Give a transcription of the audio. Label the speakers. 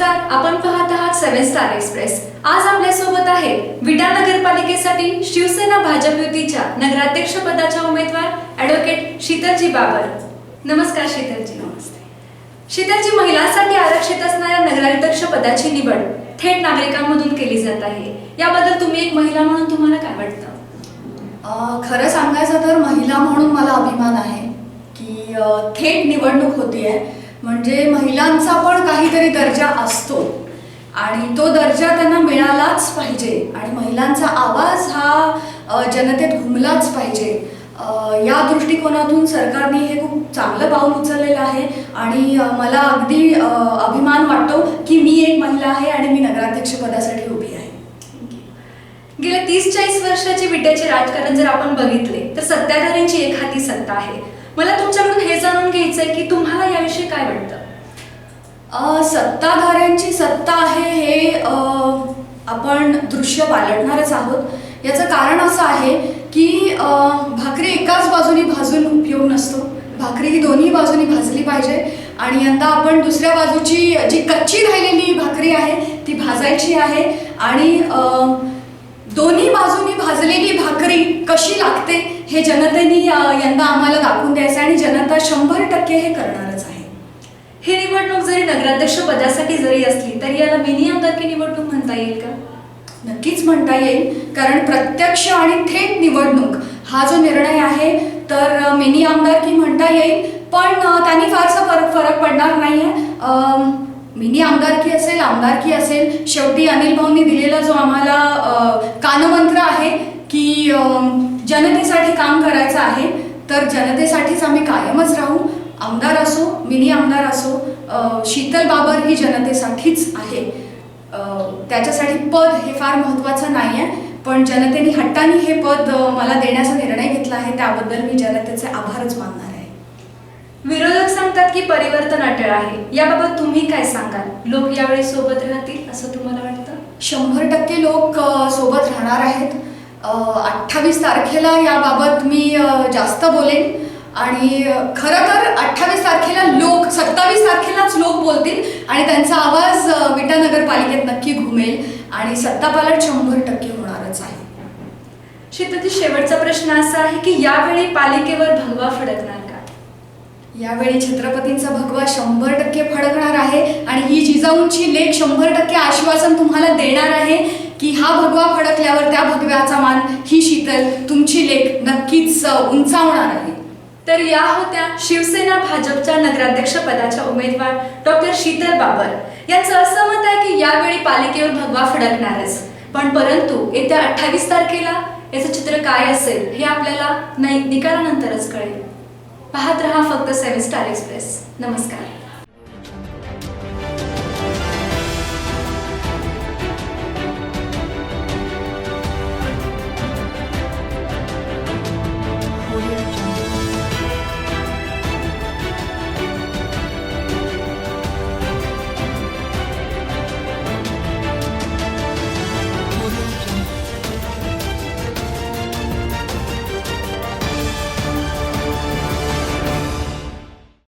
Speaker 1: नमस्कार आपण पाहत आहात सेव्हन स्टार एक्सप्रेस. आज आपल्यासोबत आहे विटा नगरपालिकेसाठी शिवसेना भाजप युतीच्या नगराध्यक्ष पदाच्या उमेदवार ऍडव्होकेट शीतलजी बाबर. नमस्कार शीतलजी. नमस्ते. शीतलजी महिलांसाठी आरक्षित असणाऱ्या नगराध्यक्ष पदाची निवड थेट नागरिकांमधून केली जात आहे. याबद्दल तुम्ही एक महिला म्हणून तुम्हाला काय वाटतं?
Speaker 2: खरं सांगायचं तर महिला म्हणून मला अभिमान आहे की थेट निवडणूक होतीये. म्हणजे महिलांचा पण काहीतरी दर्जा असतो. आणि तो दर्जा त्यांना मिळालाच पाहिजे. आणि महिलांचा आवाज हा जनतेत घुमलाच पाहिजे. या दृष्टिकोनातून सरकारने हे खूप चांगलं पाऊल उचललेलं आहे. आणि मला अगदी अभिमान वाटतो की मी एक महिला आहे आणि मी नगराध्यक्षपदा आहे
Speaker 1: गेल्या तीस चाळीस वर्षाचे विट्याचे राजकारण जर आपण बघितले तर सत्ताधाऱ्यांची एक हाती सत्ता आहे. मला तुमच्याकडून हे जाणून घ्यायचंय की तुम्हाला याविषयी काय वाटतं?
Speaker 2: सत्ताधाऱ्यांची सत्ता आहे हे आपण दृश्य पालटणारच आहोत. याचं कारण असं आहे की भाकरी एकाच बाजूनी भाजून उपयोग नसतो. भाकरी ही दोन्ही बाजूनी भाजली पाहिजे. आणि यंदा आपण दुसऱ्या बाजूची जी कच्ची राहिलेली भाकरी आहे ती भाजायची आहे. आणि दोन्ही बाजूनी भाजलेली भाकरी कशी लागते हे जनतेने यंदा आम्हाला दाखवून द्यायचं आणि जनता शंभर टक्के हे करणारच आहे.
Speaker 1: ही निवडणूक जरी नगराध्यक्ष पदासाठी जरी असली तरी याला मिनी आमदारकी निवडणूक म्हणता येईल का?
Speaker 2: नक्कीच म्हणता येईल कारण प्रत्यक्ष आणि थेट निवडणूक हा जो निर्णय आहे तर मिनी आमदारकी म्हणता येईल पण त्यांनी फारसा फरक फरक पडणार नाही आहे मिनी आमदारकी असेल आमदारकी असेल शेवटी अनिल भाऊंनी दिलेला जो आम्हाला कानमंत्र आहे की जनतेसाठी काम करायचं आहे तर जनतेसाठीच आम्ही कायमच राहू आमदार असो मिनी आमदार असो शीतल बाबर ही जनतेसाठीच आहे. त्याच्यासाठी पद हे फार महत्त्वाचं नाही आहे पण जनतेने हट्टाने हे पद मला देण्याचा निर्णय घेतला आहे त्याबद्दल मी जनतेचे आभारच मानणार आहे.
Speaker 1: विरोधक सांगतात की परिवर्तन अटळ आहे. याबाबत तुम्ही काय सांगाल? लोक यावेळी सोबत राहतील असं तुम्हाला वाटतं?
Speaker 2: शंभर टक्के लोक सोबत राहणार आहेत. अठ्ठावीस तारखेला याबाबत मी जास्त बोलेन. आणि खरं तर अठ्ठावीस तारखेला लोक सत्तावीस तारखेलाच लोक बोलतील आणि त्यांचा आवाज विटा नगरपालिकेत नक्की घुमेल. आणि सत्तापालट शंभर टक्के होणारच आहे.
Speaker 1: शेतातील शेवटचा प्रश्न असा आहे की यावेळी पालिकेवर भगवा फडकणार
Speaker 2: यावेळी छत्रपतींचा भगवा शंभर टक्के फडकणार आहे आणि ही जिजाऊंची लेख शंभर टक्के आश्वासन तुम्हाला देणार आहे की हा भगवा फडकल्यावर त्या भगव्याचा मान ही शीतल तुमची लेख नक्कीच उंचावणार आहे.
Speaker 1: तर या होत्या शिवसेना भाजपच्या नगराध्यक्ष पदाच्या उमेदवार डॉक्टर शीतल बाबर. यांचं असं मत आहे की यावेळी पालिकेवर भगवा फडकणारच. पण परंतु येत्या अठ्ठावीस तारखेला याचं चित्र काय असेल हे आपल्याला नाही निकालानंतरच कळेल. पाहत रहा फक्त सेव्हन स्टार एक्सप्रेस. नमस्कार.